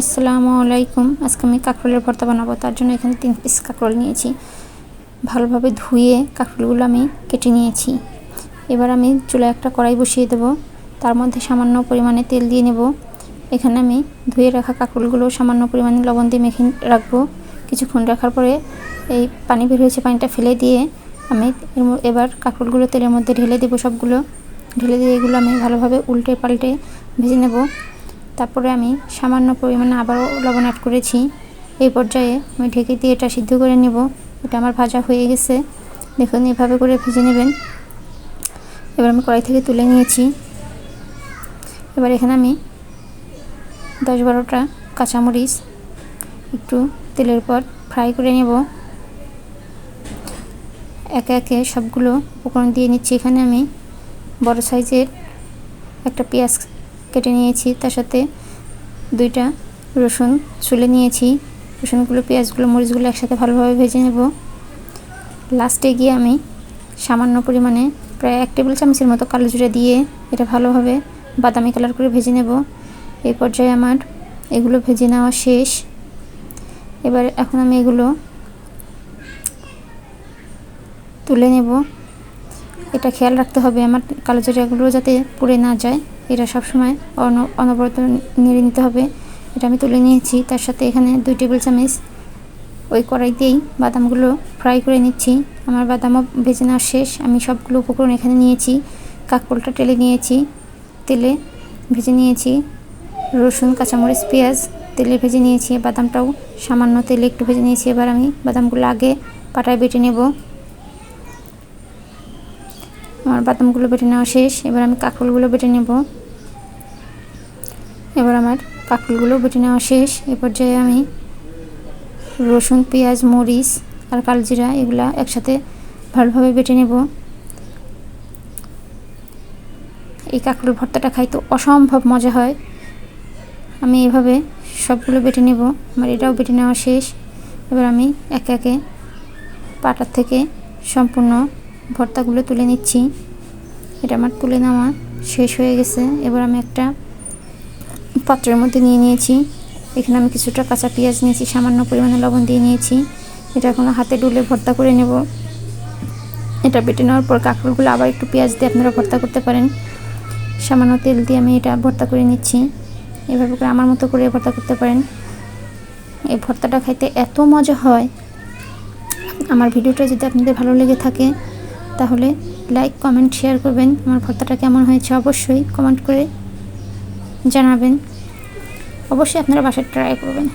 আসসালামু আলাইকুম। আজকে আমি কাঁকরোলের ভর্তা বানাবো, তার জন্য এখানে তিন পিস কাঁকরোল নিয়েছি। ভালোভাবে ধুয়ে কাঁকরোলগুলো আমি কেটে নিয়েছি। এবার আমি চুলায় একটা কড়াই বসিয়ে দেব। তার মধ্যে সামান্য পরিমাণে তেল দিয়ে নেব। এখানে আমি ধুয়ে রাখা কাঁকরোলগুলো সামান্য পরিমাণে লবণ দিয়ে মেখে রাখব। কিছুক্ষণ রাখার পরে এই পানি বের হয়েছে, পানিটা ফেলে দিয়ে আমি এবার কাঁকরোলগুলো তেলের মধ্যে ঢেলে দেবো সবগুলো। ঢেলে দিয়ে এগুলো আমি ভালোভাবে উল্টে পাল্টে ভেজে নেব। তারপরে আমি সামান্য পরিমাণে আবারও লবণ অ্যাড করেছি। এই পর্যায়ে আমি ঢেকে দিয়ে এটা সিদ্ধ করে নেব। এটা আমার ভাজা হয়ে গেছে। দেখুন, এভাবে করে ভেজে নেবেন। এবার আমি কড়াই থেকে তুলে নিয়েছি। এবার এখানে আমি দশ বারোটা কাঁচামরিচ একটু তেলের পর ফ্রাই করে নেব। একে একে সবগুলো উপকরণ দিয়ে নিচ্ছি। এখানে আমি বড় সাইজের একটা পেঁয়াজ কেটে নিয়েছি, তার সাথে দুইটা রসুন ছুলে নিয়েছি। রসুনগুলো, পেঁয়াজগুলো, মরিচগুলো একসাথে ভালোভাবে ভেজে নেব। লাস্টে গিয়ে আমি সামান্য পরিমাণে প্রায় এক টেবিল চামচের মতো কালো জিরা দিয়ে এটা ভালোভাবে বাদামি কালার করে ভেজে নেব। এই পর্যায়ে আমার এগুলো ভেজে নেওয়া শেষ। এবার এখন আমি এগুলো তুলে নেব। এটা খেয়াল রাখতে হবে আমার কালো জিরাগুলো যাতে পুড়ে না যায়। এটা সবসময় অন অনবরত নেড়ে নিতে হবে। এটা আমি তুলে নিয়েছি। তার সাথে এখানে দুই টেবিল চামচ ওই কড়াইতেই বাদামগুলো ফ্রাই করে নিচ্ছি। আমার বাদামও ভেজে নেওয়া শেষ। আমি সবগুলো উপকরণ এখানে নিয়েছি। কাকরোলটা টেলে নিয়েছি। তেলে ভেজে নিয়েছি রসুন, কাঁচামরিচ, পেঁয়াজ তেলে ভেজে নিয়েছি। বাদামটাও সামান্য তেলে একটু ভেজে নিয়েছি। এবার আমি বাদামগুলো আগে পাটায় বেটে নেব। আমার বাদামগুলো বেটে নেওয়া শেষ। এবার আমি কাঁকরোলগুলো বেটে নেব। এবার আমার কাঁকরোলগুলো বেটে নেওয়া শেষ। এ পর্যায়ে আমি রসুন, পেঁয়াজ, মরিচ আর কালজিরা এগুলা একসাথে ভালোভাবে বেটে নেব। এই কাঁকরোল ভর্তাটা খাইতে অসম্ভব মজা হয়। আমি এভাবে সবগুলো বেটে নেব। আমার এটাও বেটে নেওয়া শেষ। এবার আমি একে একে পাটার থেকে সম্পূর্ণ ভর্তাগুলো তুলে নিচ্ছি। এটা আমার তুলে নেওয়া শেষ হয়ে গেছে। এবার আমি একটা পাত্রের মধ্যে নিয়ে নিয়েছি। এখানে আমি কিছুটা কাঁচা পেঁয়াজ নিয়েছি, সামান্য পরিমাণে লবণ দিয়ে নিয়েছি। এটা এখন হাতে ডুলে ভর্তা করে নেব। এটা বেটে নেওয়ার পর কাঁকড়গুলো আবার একটু পেঁয়াজ দিয়ে আপনারা ভর্তা করতে পারেন। সামান্য তেল দিয়ে আমি এটা ভর্তা করে নিচ্ছি। এভাবে করে আমার মতো করে ভর্তা করতে পারেন। এই ভর্তাটা খাইতে এত মজা হয়। আমার ভিডিওটা যদি আপনাদের ভালো লেগে থাকে তাহলে লাইক কমেন্ট শেয়ার করবেন আমার ভর্তাটা কেমন হয়েছে অবশ্যই কমেন্ট করে জানাবেন। অবশ্যই আপনারা বাসায় ট্রাই করবেন।